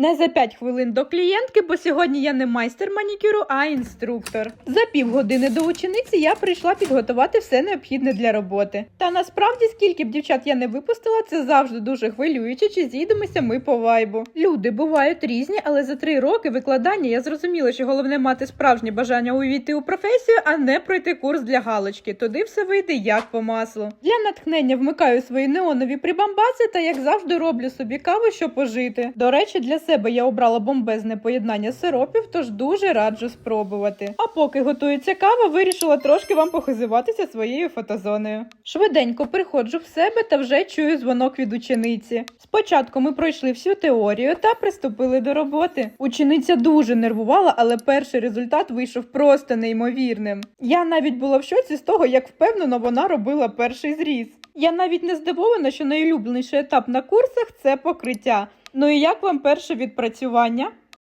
Не за 5 хвилин до клієнтки, бо сьогодні я не майстер манікюру, а інструктор. За півгодини до учениці я прийшла підготувати все необхідне для роботи. Та насправді, скільки б дівчат я не випустила, це завжди дуже хвилююче, чи зійдемося ми по вайбу. Люди бувають різні, але за три роки викладання я зрозуміла, що головне мати справжнє бажання увійти у професію, а не пройти курс для галочки. Туди все вийде як по маслу. Для натхнення вмикаю свої неонові прибамбаси та, як завжди, роблю собі каву, щоб пожити. До речі, для себе я обрала бомбезне поєднання сиропів, тож дуже раджу спробувати. А поки готується кава, вирішила трошки вам похизуватися своєю фотозоною. Швиденько приходжу в себе та вже чую дзвонок від учениці. Спочатку ми пройшли всю теорію та приступили до роботи. Учениця дуже нервувала, але перший результат вийшов просто неймовірним. Я навіть була в шоці з того, як впевнено вона робила перший зріз. Я навіть не здивована, що найулюбленіший етап на курсах це покриття. Ну і як вам перше відпрацювання?